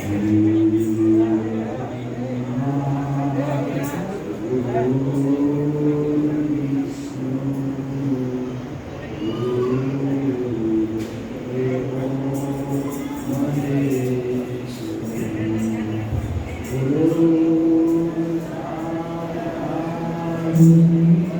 Thank mm -hmm. you.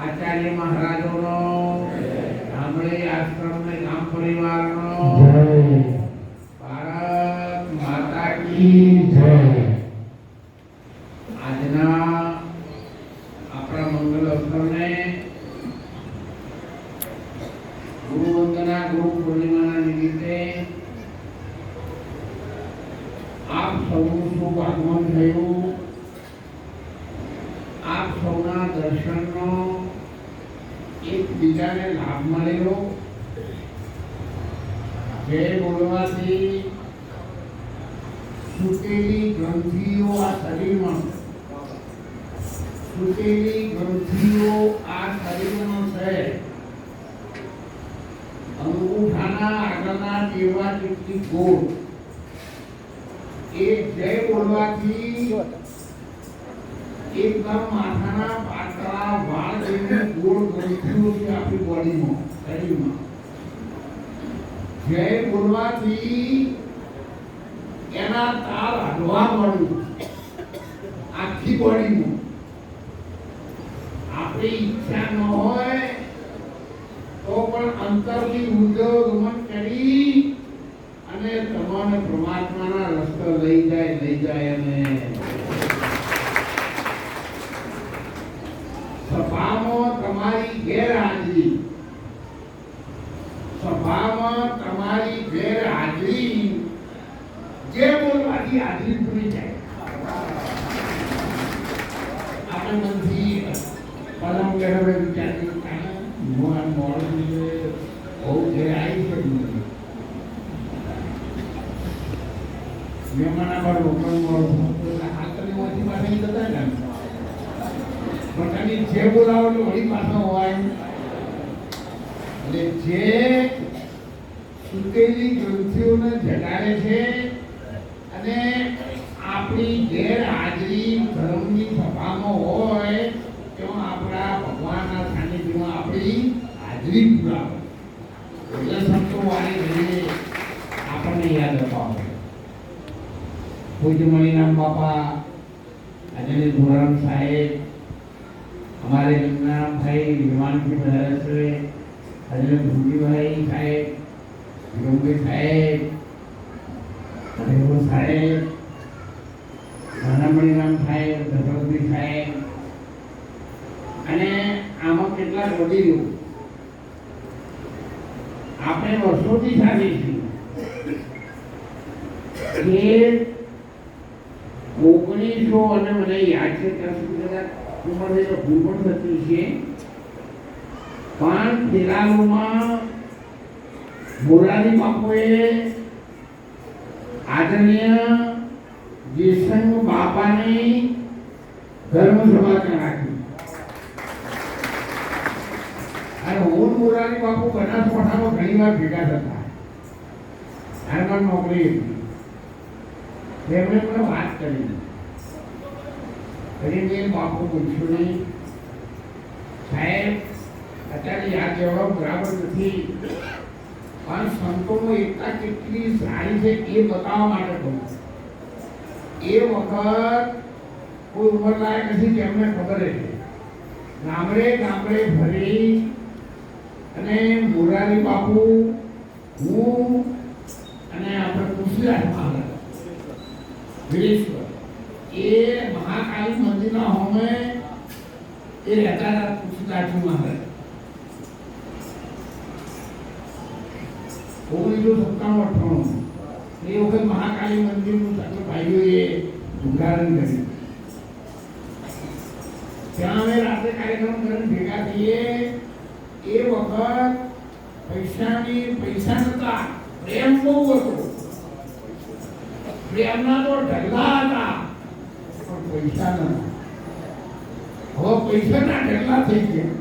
Acharya મહારાજોનો ગામડે આશ્રમ ને ગામ પરિવારનો ભારત આપ સૌનું આગમન થયું. આપ સૌના દર્શનનો એકબીજાને લાભ મળેલો જે બોલવાથી તૂટેલી ગ્રંથિઓ આ શરીરમાં તૂટેલી ગ્રંથિઓ આ શરીરમાં છે. અંગૂઠાના આગળના જેવા જેટલી ગોળ એ જય બોલવાથી એકદમ માથાના પાતળા વાળ જેવી ગોળ ગ્રંથિઓ છે આપણી બોડીમાં શરીરમાં. જય બોલવાથી એના તાર હલવા મળ્યું આખી બોડીમાં. આપણી ઈચ્છા ન હોય તો પણ અંતરની ઊંડો ગમન કરી અને તમારે પરમાત્માના રસ્તો લઈ જાય લઈ જાય અને સભામાં તમારી ગેરહાજરી. સભામાં તમારી ગેરહાજરી. જે બોલવાથી હાજરી પૂરી જાય આપણે મનથી પલમ ગેરવે વિચારી કાંઈ મોર મોર બહુ ઘેર આવી છે મને. મહેમાન આবার પણ હાથની ઓછી પાસે જતા ને પણ જે બોલાવેલું વળી પાછા હોય. એટલે જે તૂટેલી ગ્રંથિઓને જગાડે છે અને આપણી ગેરહાજરી ધર્મની સભામાં હોય તો આપણા ભગવાનના સાનિધ્યમાં આપણી હાજરી પુરાવે એટલે સંતો વાળી ઘડીએ આપણને યાદ અપાવે ગોપીનાથ બાપા આદરણીય ધોરણ સાહેબ, અમારે વિજ્ઞાનભાઈ વિમાનસિંહ ધારાશ્રય આદરણીય ભૂમિભાઈ સાહેબ ગંભીર સાહેબ હરિભો સાહેબ નાનામણીરામ સાહેબ ધસવતી સાહેબ. અને આમાં કેટલાક વડીલો. આપણે વર્ષોથી સાથે છીએ ઓગણીસો અને મને યાદ છે ત્યાં સુધી કદાચ ઉંમરે તો ભૂલ પણ થતી છે પણ ખેલાડીમાં મોરારી બાપુએ આદરણીય દેશંગ બાપાની ધર્મસભા રાખી અને હું મોરારી બાપુ બનાસકાંઠામાં ઘણી વાર ભેગા થતા. હાલમાં નોકરી હતી તેમણે પણ વાત કરી કરી મેં બાપુ પૂછ્યું નહીં. સાહેબ, અત્યારે યાદ જવાબ બરાબર નથી. પણ સંતોનો એકતા કેટલી સારી છે એ બતાવવા માટે કહું. એ વખત કોઈ ઉંમરલાયક નથી તેમને ખબર છે ગામડે ગામડે ફરી અને મોરારી બાપુ, હું અને આપણે તુલસીદાસ મહારાજ વીરેશ્વર એ મહાકાળી મંદિરના હોમે એ રહેતા હતા તુલસીદાસ મહારાજ ઓગણીસો સત્તાણું અઠ્ઠાણું એ વખત મહાકાળી મંદિરનું સાથે ભાઈઓએ ઉદ્ઘાટન કર્યું ત્યાં અમે રાત્રે કાર્યક્રમ કરીને ભેગા થઈએ એ વખત પૈસાની પૈસા નતા પ્રેમ બહુ હતો પ્રેમના તો ઢગલા હતા. પણ પૈસા નતા હવે પૈસાના ઢગલા થઈ ગયા.